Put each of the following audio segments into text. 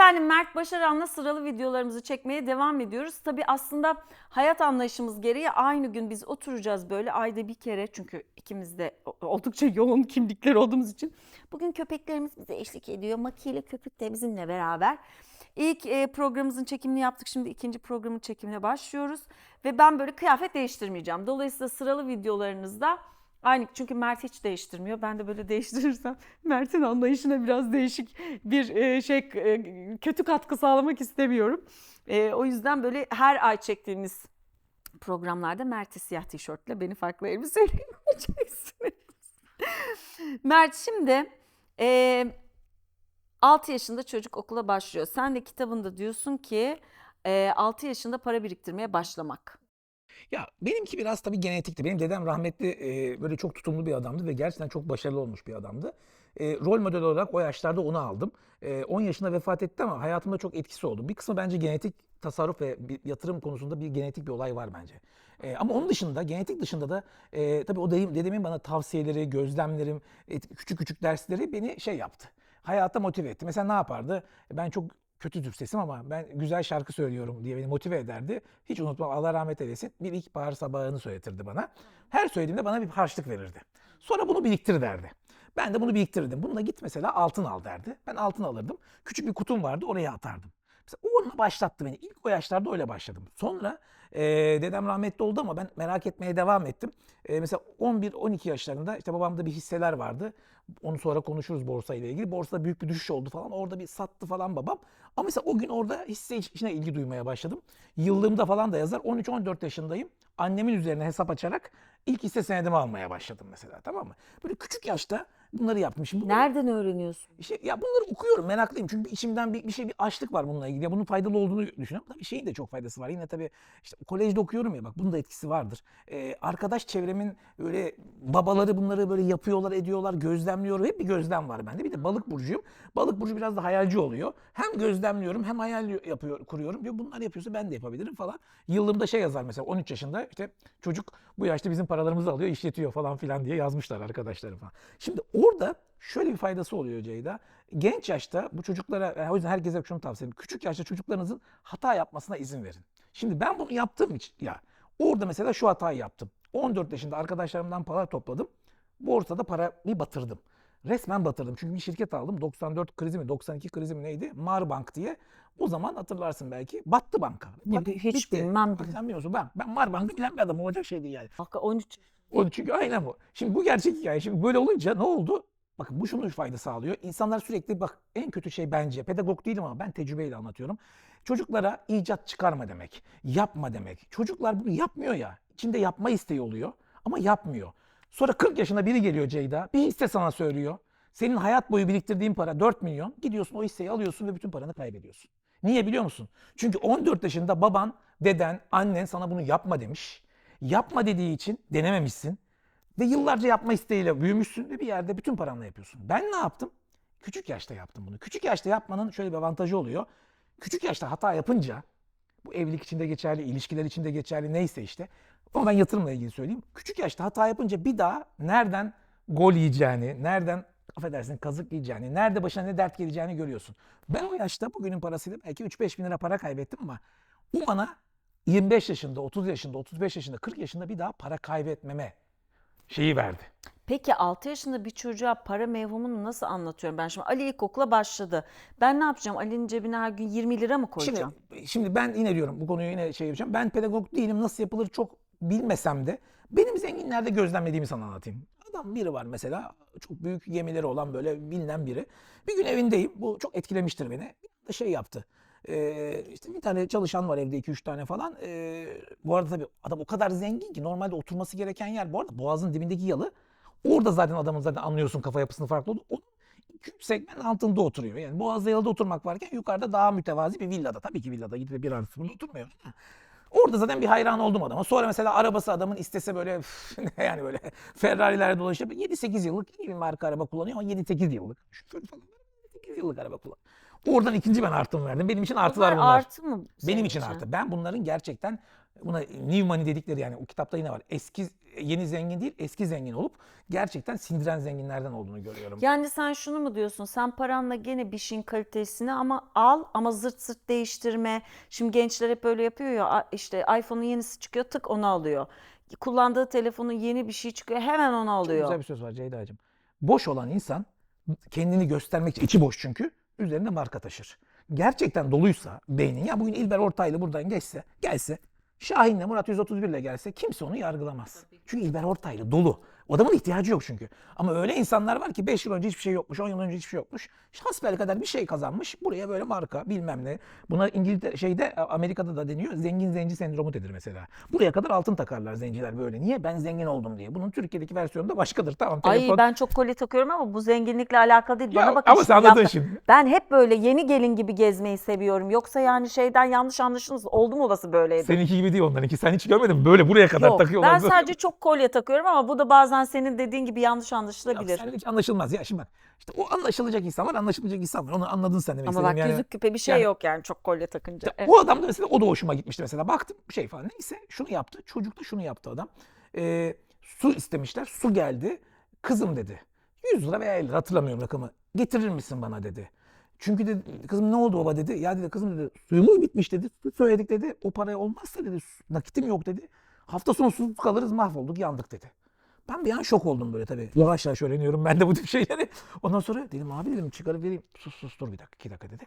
Efendim Mert Başaran'la sıralı videolarımızı çekmeye devam ediyoruz. Tabii aslında hayat anlayışımız gereği aynı gün biz oturacağız böyle ayda bir kere. Çünkü ikimiz de oldukça yoğun kimlikler olduğumuz için. Bugün köpeklerimiz bize eşlik ediyor. Maki ile köpük de bizimle beraber. İlk e, programımızın çekimini yaptık. Şimdi ikinci programın çekimine başlıyoruz. Ve ben böyle kıyafet değiştirmeyeceğim. Dolayısıyla sıralı videolarınızda Aynı çünkü Mert hiç değiştirmiyor. Ben de böyle değiştirirsem Mert'in anlayışına biraz değişik bir e, şey e, kötü katkı sağlamak istemiyorum. E, o yüzden böyle her ay çektiğimiz programlarda Mert'i siyah tişörtle beni farklı elbiseyle göreceksiniz. Mert şimdi e, 6 yaşında çocuk okula başlıyor. Sen de kitabında diyorsun ki e, 6 yaşında para biriktirmeye başlamak. Ya benimki biraz tabii genetikti. Benim dedem rahmetli e, böyle çok tutumlu bir adamdı ve gerçekten çok başarılı olmuş bir adamdı. E, rol model olarak o yaşlarda onu aldım. E, 10 yaşında vefat etti ama hayatımda çok etkisi oldu. Bir kısmı bence genetik tasarruf ve yatırım konusunda bir genetik bir olay var bence. E, ama onun dışında, genetik dışında da e, tabii o dedem, dedemin bana tavsiyeleri, gözlemlerim, e, küçük küçük dersleri beni şey yaptı. Hayata motive etti. Mesela ne yapardı? Ben çok kötüdür sesim ama ben güzel şarkı söylüyorum diye beni motive ederdi. Hiç unutmam Allah rahmet eylesin. Bir ilkbahar sabahını söyletirdi bana. Her söylediğimde bana bir harçlık verirdi. Sonra bunu biriktir derdi. Ben de bunu biriktirirdim. Bununla git mesela altın al derdi. Ben altın alırdım. Küçük bir kutum vardı oraya atardım. Mesela onunla başlattı beni. İlk o yaşlarda öyle başladım. Sonra e, dedem rahmetli oldu ama ben merak etmeye devam ettim. E, mesela 11-12 yaşlarında işte babamda bir hisseler vardı. Onu sonra konuşuruz borsa ile ilgili. Borsada büyük bir düşüş oldu falan. Orada bir sattı falan babam. Ama mesela o gün orada hisse işine ilgi duymaya başladım. Yıllığımda falan da yazar. 13-14 yaşındayım. Annemin üzerine hesap açarak ilk hisse senedimi almaya başladım mesela tamam mı? Böyle küçük yaşta bunları yaptım. Şimdi bunları- Nereden öğreniyorsun? işte ya bunları okuyorum meraklıyım çünkü içimden bir, bir şey bir açlık var bununla ilgili. Ya bunun faydalı olduğunu düşünüyorum. Tabii şeyin de çok faydası var. Yine tabii işte kolejde okuyorum ya bak bunun da etkisi vardır. Ee, arkadaş çevremin öyle babaları bunları böyle yapıyorlar, ediyorlar, gözlemliyorum. Hep bir gözlem var bende. Bir de balık burcuyum. Balık burcu biraz da hayalci oluyor. Hem gözlemliyorum hem hayal yapıyor, kuruyorum. Diyor bunlar yapıyorsa ben de yapabilirim falan. Yıllığımda şey yazar mesela 13 yaşında işte çocuk bu yaşta bizim paralarımızı alıyor, işletiyor falan filan diye yazmışlar arkadaşlarım falan. Şimdi orada şöyle bir faydası oluyor Ceyda. Genç yaşta bu çocuklara, yani o yüzden herkese şunu tavsiye ederim. Küçük yaşta çocuklarınızın hata yapmasına izin verin. Şimdi ben bunu yaptığım için ya orada mesela şu hatayı yaptım. 14 yaşında arkadaşlarımdan para topladım. Borsada parayı batırdım. Resmen batırdım. Çünkü bir şirket aldım. 94 krizi mi 92 krizi mi neydi? Marbank diye. O zaman hatırlarsın belki. Battı banka. Bat- Hiç bilmem Bak. Sen bilmiyorsun. Ben, ben Marbank'ı bilen bir adam olacak şey değil yani. Hakikaten 13 O çünkü aynen bu. Şimdi bu gerçek hikaye. Şimdi böyle olunca ne oldu? Bakın bu şunun fayda sağlıyor. İnsanlar sürekli bak en kötü şey bence pedagog değilim ama ben tecrübeyle anlatıyorum. Çocuklara icat çıkarma demek, yapma demek. Çocuklar bunu yapmıyor ya. İçinde yapma isteği oluyor ama yapmıyor. Sonra 40 yaşında biri geliyor Ceyda. Bir hisse sana söylüyor. Senin hayat boyu biriktirdiğin para 4 milyon. Gidiyorsun o hisseyi alıyorsun ve bütün paranı kaybediyorsun. Niye biliyor musun? Çünkü 14 yaşında baban, deden, annen sana bunu yapma demiş. Yapma dediği için denememişsin. Ve yıllarca yapma isteğiyle büyümüşsün ve bir yerde bütün paranla yapıyorsun. Ben ne yaptım? Küçük yaşta yaptım bunu. Küçük yaşta yapmanın şöyle bir avantajı oluyor. Küçük yaşta hata yapınca bu evlilik içinde geçerli, ilişkiler içinde geçerli neyse işte. Ama ben yatırımla ilgili söyleyeyim. Küçük yaşta hata yapınca bir daha nereden gol yiyeceğini, nereden affedersin kazık yiyeceğini, nerede başına ne dert geleceğini görüyorsun. Ben o yaşta bugünün parasıyla belki 3-5 bin lira para kaybettim ama bu bana 25 yaşında, 30 yaşında, 35 yaşında, 40 yaşında bir daha para kaybetmeme şeyi verdi. Peki 6 yaşında bir çocuğa para mevhumunu nasıl anlatıyorum ben şimdi? Ali ilkokula başladı. Ben ne yapacağım? Ali'nin cebine her gün 20 lira mı Şimdi, koyacağım? şimdi ben yine diyorum bu konuyu yine şey yapacağım. Ben pedagog değilim nasıl yapılır çok bilmesem de benim zenginlerde gözlemlediğimi sana anlatayım. Adam biri var mesela çok büyük gemileri olan böyle bilinen biri. Bir gün evindeyim bu çok etkilemiştir beni. Bir şey yaptı. Ee, işte bir tane çalışan var evde 2-3 tane falan. Ee, bu arada tabii adam o kadar zengin ki normalde oturması gereken yer bu arada boğazın dibindeki yalı. Orada zaten adamın zaten anlıyorsun kafa yapısının farklı olduğunu. Onun 2-3 segment altında oturuyor. Yani Boğaz'da yalıda oturmak varken yukarıda daha mütevazi bir villada. Tabii ki villada gidip bir artı oturmuyor. Orada zaten bir hayran oldum adama. Sonra mesela arabası adamın istese böyle yani böyle Ferrari'lerde dolaşıp 7-8 yıllık iyi bir marka araba kullanıyor ama 7-8 yıllık. Şoför falan 8 yıllık araba kullanıyor. Oradan ikinci ben artım verdim. Benim için artılar Bunlar artı mı? Benim için artı. Ben bunların gerçekten buna new money dedikleri yani o kitapta yine var. Eski yeni zengin değil, eski zengin olup gerçekten sindiren zenginlerden olduğunu görüyorum. Yani sen şunu mu diyorsun? Sen paranla gene bir şeyin kalitesini ama al ama zırt zırt değiştirme. Şimdi gençler hep böyle yapıyor ya işte iPhone'un yenisi çıkıyor tık onu alıyor. Kullandığı telefonun yeni bir şey çıkıyor hemen onu Çok alıyor. güzel bir söz var Ceyda'cığım. Boş olan insan kendini göstermek için, içi boş çünkü, üzerinde marka taşır. Gerçekten doluysa beynin, ya bugün İlber Ortaylı buradan geçse, gelse, Şahin'le Murat 131 ile gelse kimse onu yargılamaz. Çünkü İlber Ortaylı dolu. O adamın ihtiyacı yok çünkü. Ama öyle insanlar var ki 5 yıl önce hiçbir şey yokmuş, 10 yıl önce hiçbir şey yokmuş. Hasbel kadar bir şey kazanmış. Buraya böyle marka bilmem ne. Buna İngiltere şeyde Amerika'da da deniyor. Zengin zenci sendromu denir mesela. Buraya kadar altın takarlar zenciler böyle. Niye? Ben zengin oldum diye. Bunun Türkiye'deki versiyonu da başkadır. Tamam Ay telefon. ben çok kolye takıyorum ama bu zenginlikle alakalı değil. Ya Bana bakın ama sen anladın şimdi. Ben hep böyle yeni gelin gibi gezmeyi seviyorum. Yoksa yani şeyden yanlış anlaşılmaz. Oldum olası böyleydi. Seninki gibi değil onlarınki. Sen hiç görmedin mi? Böyle buraya kadar Yok, takıyorlar. ben sadece çok kolye takıyorum ama bu da bazen senin dediğin gibi yanlış Ya anlaşılabilir. Seninki anlaşılmaz ya. Şimdi bak. İşte o anlaşılacak insan var, anlaşılmayacak insan var. Onu anladın sen demek Ama bak yani. yüzük küpe bir şey yani- yok yani çok kolye takınca. Ya Evet. O adam da mesela o da hoşuma gitmişti mesela. Baktım şey falan neyse şunu yaptı. Çocuk da şunu yaptı adam. Ee, su istemişler. Su geldi. Kızım dedi. 100 lira veya 50 lira hatırlamıyorum rakamı. Getirir misin bana dedi. Çünkü dedi kızım ne oldu baba dedi. Ya dedi kızım dedi suyumuz bitmiş dedi. Su söyledik dedi. O paraya olmazsa dedi nakitim yok dedi. Hafta sonu susuz kalırız mahvolduk yandık dedi. Ben bir an şok oldum böyle tabii. Yavaş yavaş öğreniyorum ben de bu tip şeyleri. Ondan sonra dedim abi dedim çıkarıp vereyim. Sus sus dur bir dakika iki dakika dedi.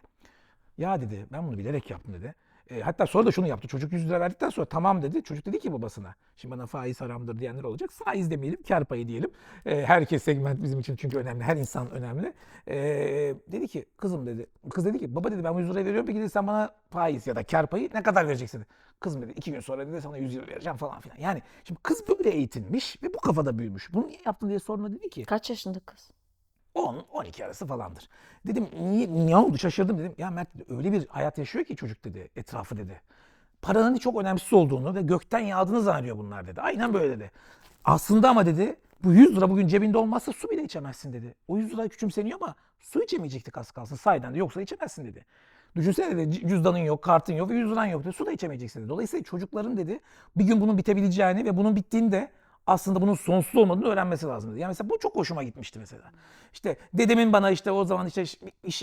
Ya dedi ben bunu bilerek yaptım dedi. E, hatta sonra da şunu yaptı. Çocuk 100 lira verdikten sonra tamam dedi. Çocuk dedi ki babasına. Şimdi bana faiz haramdır diyenler olacak. Faiz demeyelim, kar payı diyelim. E, herkes segment bizim için çünkü önemli. Her insan önemli. E, dedi ki kızım dedi. Kız dedi ki baba dedi ben bu 100 lirayı veriyorum. Peki dedi, sen bana faiz ya da kar payı ne kadar vereceksin. Kızım dedi iki gün sonra dedi sana 100 lira vereceğim falan filan. Yani şimdi kız böyle eğitilmiş ve bu kafada büyümüş. Bunu niye yaptın diye soruna dedi ki Kaç yaşında kız? 10-12 arası falandır. Dedim niye, ne oldu şaşırdım dedim. Ya Mert dedi, öyle bir hayat yaşıyor ki çocuk dedi etrafı dedi. Paranın çok önemsiz olduğunu ve gökten yağdığını zannediyor bunlar dedi. Aynen böyle dedi. Aslında ama dedi bu 100 lira bugün cebinde olmazsa su bile içemezsin dedi. O 100 lira küçümseniyor ama su içemeyecektik az kalsın sahiden de yoksa içemezsin dedi. Düşünsene dedi cüzdanın yok, kartın yok ve 100 liran yok dedi. Su da içemeyeceksin dedi. Dolayısıyla çocukların dedi bir gün bunun bitebileceğini ve bunun bittiğinde aslında bunun sonsuz olmadığını öğrenmesi lazım dedi. Yani mesela bu çok hoşuma gitmişti mesela. İşte dedemin bana işte o zaman işte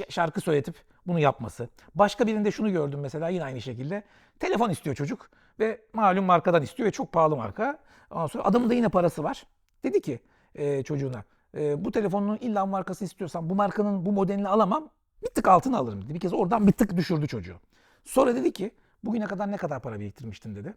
şarkı söyletip bunu yapması. Başka birinde şunu gördüm mesela yine aynı şekilde. Telefon istiyor çocuk ve malum markadan istiyor ve çok pahalı marka. Ondan sonra adamın da yine parası var. Dedi ki e, çocuğuna e, bu telefonun illa markası istiyorsan bu markanın bu modelini alamam. Bir tık altına alırım dedi. Bir kez oradan bir tık düşürdü çocuğu. Sonra dedi ki bugüne kadar ne kadar para biriktirmiştin dedi.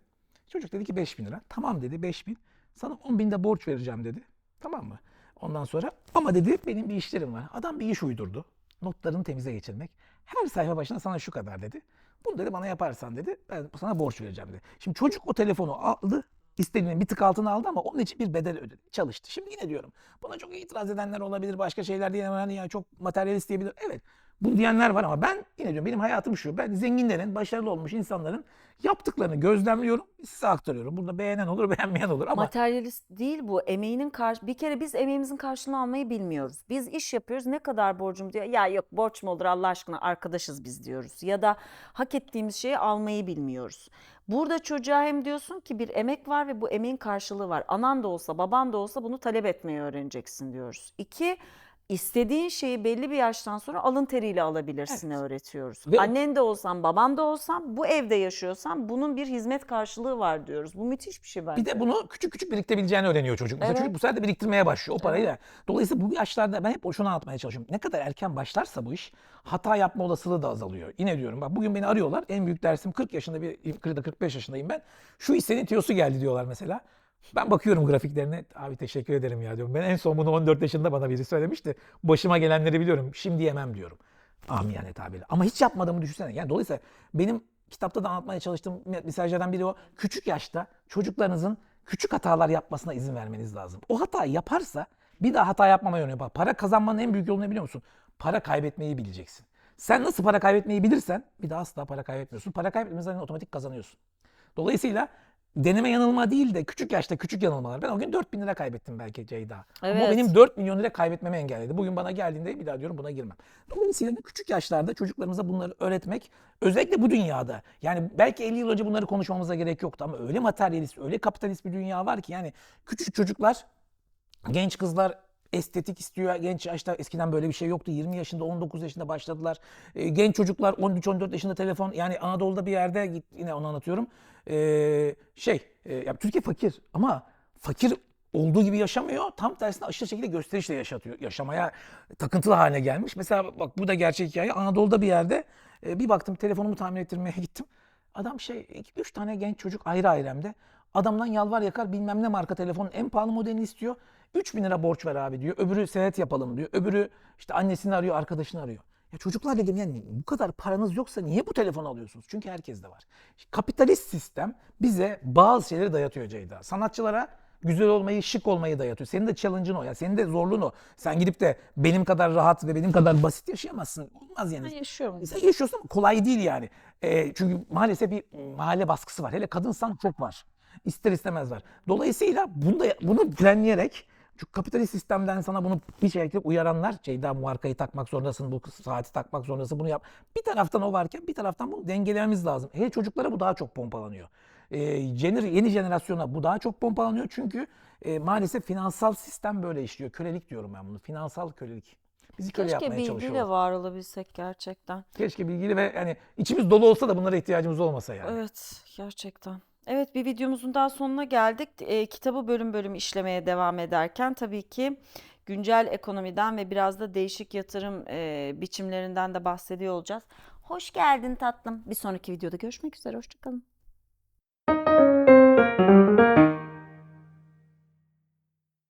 Çocuk dedi ki 5000 lira. Tamam dedi 5000. Sana 10 bin de borç vereceğim dedi. Tamam mı? Ondan sonra ama dedi benim bir işlerim var. Adam bir iş uydurdu. Notlarını temize geçirmek. Her sayfa başına sana şu kadar dedi. Bunu dedi bana yaparsan dedi ben sana borç vereceğim dedi. Şimdi çocuk o telefonu aldı. istediğinin bir tık altına aldı ama onun için bir bedel ödedi. Çalıştı. Şimdi yine diyorum. Buna çok itiraz edenler olabilir. Başka şeyler diyenler ya çok materyalist diyebilir. Evet. Bunu diyenler var ama ben yine diyorum benim hayatım şu. Ben zenginlerin, başarılı olmuş insanların yaptıklarını gözlemliyorum. Size aktarıyorum. Burada beğenen olur, beğenmeyen olur ama Materyalist değil bu. Emeğinin karşı bir kere biz emeğimizin karşılığını almayı bilmiyoruz. Biz iş yapıyoruz. Ne kadar borcum diyor. Ya yok borç mu olur Allah aşkına arkadaşız biz diyoruz. Ya da hak ettiğimiz şeyi almayı bilmiyoruz. Burada çocuğa hem diyorsun ki bir emek var ve bu emeğin karşılığı var. Anan da olsa baban da olsa bunu talep etmeyi öğreneceksin diyoruz. İki istediğin şeyi belli bir yaştan sonra alın teriyle alabilirsin Evet. öğretiyoruz. Ve- Annen de olsan baban da olsan bu evde yaşıyorsan bunun bir hizmet karşılığı var diyoruz. Bu müthiş bir şey bence. Bir de bunu küçük küçük biriktirebileceğini öğreniyor çocuk. Mesela Evet. çocuk bu sefer de biriktirmeye başlıyor o parayı da. Dolayısıyla bu yaşlarda ben hep şunu anlatmaya çalışıyorum. Ne kadar erken başlarsa bu iş hata yapma olasılığı da azalıyor. Yine diyorum bak bugün beni arıyorlar. En büyük dersim 40 yaşında bir 40 45 yaşındayım ben. Şu hissenin tiyosu geldi diyorlar mesela. Ben bakıyorum grafiklerine. Abi teşekkür ederim ya diyorum. Ben en son bunu 14 yaşında bana biri söylemişti. Başıma gelenleri biliyorum. Şimdi yemem diyorum. Amiyane tabirle. Ama hiç yapmadığımı düşünsene. Yani dolayısıyla benim kitapta da anlatmaya çalıştığım mesajlardan biri o. Küçük yaşta çocuklarınızın küçük hatalar yapmasına izin vermeniz lazım. O hatayı yaparsa bir daha hata yapmamaya yöneliyor. Bak, Para kazanmanın en büyük yolu ne biliyor musun? Para kaybetmeyi bileceksin. Sen nasıl para kaybetmeyi bilirsen bir daha asla para kaybetmiyorsun. Para kaybettiğin zaman otomatik kazanıyorsun. Dolayısıyla deneme yanılma değil de küçük yaşta küçük yanılmalar. Ben o gün 4000 lira kaybettim belki Ceyda. Ama Evet. o benim 4 milyon lira kaybetmemi engelledi. Bugün bana geldiğinde bir daha diyorum buna girmem. Dolayısıyla küçük yaşlarda çocuklarımıza bunları öğretmek özellikle bu dünyada. Yani belki 50 yıl önce bunları konuşmamıza gerek yoktu ama öyle materyalist, öyle kapitalist bir dünya var ki yani küçük çocuklar, genç kızlar estetik istiyor. Genç yaşta eskiden böyle bir şey yoktu. 20 yaşında, 19 yaşında başladılar. Ee, genç çocuklar 13-14 yaşında telefon. Yani Anadolu'da bir yerde git yine onu anlatıyorum. Ee, şey, e, ya Türkiye fakir ama fakir olduğu gibi yaşamıyor. Tam tersine aşırı şekilde gösterişle yaşatıyor. Yaşamaya takıntılı haline gelmiş. Mesela bak bu da gerçek hikaye. Anadolu'da bir yerde e, bir baktım telefonumu tamir ettirmeye gittim. Adam şey 3 tane genç çocuk ayrı ayrı hem de. Adamdan yalvar yakar bilmem ne marka telefonun en pahalı modelini istiyor. 3000 lira borç ver abi diyor. Öbürü seyahat yapalım diyor. Öbürü işte annesini arıyor, arkadaşını arıyor. Ya çocuklar dedim yani bu kadar paranız yoksa niye bu telefonu alıyorsunuz? Çünkü herkeste var. Kapitalist sistem bize bazı şeyleri dayatıyor Ceyda. Sanatçılara güzel olmayı, şık olmayı dayatıyor. Senin de challenge'ın o ya. Senin de zorluğun o. Sen gidip de benim kadar rahat ve benim kadar basit yaşayamazsın. Olmaz yani. Ben yaşıyorum. Sen yaşıyorsun ama kolay değil yani. Ee, çünkü maalesef bir mahalle baskısı var. Hele kadınsan çok var. İster istemez var. Dolayısıyla bunu da, bunu planlayarak çünkü kapitalist sistemden sana bunu bir şekilde uyaranlar Ceyda markayı takmak zorundasın, bu saati takmak zorundasın, bunu yap. Bir taraftan o varken bir taraftan bunu dengelememiz lazım. Hele çocuklara bu daha çok pompalanıyor. Ee, yeni jenerasyona bu daha çok pompalanıyor çünkü e, maalesef finansal sistem böyle işliyor. Kölelik diyorum ben bunu. Finansal kölelik. Bizi köle Keşke yapmaya bilgiyle çalışıyorlar. var olabilsek gerçekten. Keşke bilgili ve yani içimiz dolu olsa da bunlara ihtiyacımız olmasa yani. Evet, gerçekten. Evet, bir videomuzun daha sonuna geldik. Eee, kitabı bölüm bölüm işlemeye devam ederken tabii ki güncel ekonomiden ve biraz da değişik yatırım eee, biçimlerinden de bahsediyor olacağız. Hoş geldin tatlım. Bir sonraki videoda görüşmek üzere. Hoşça kalın.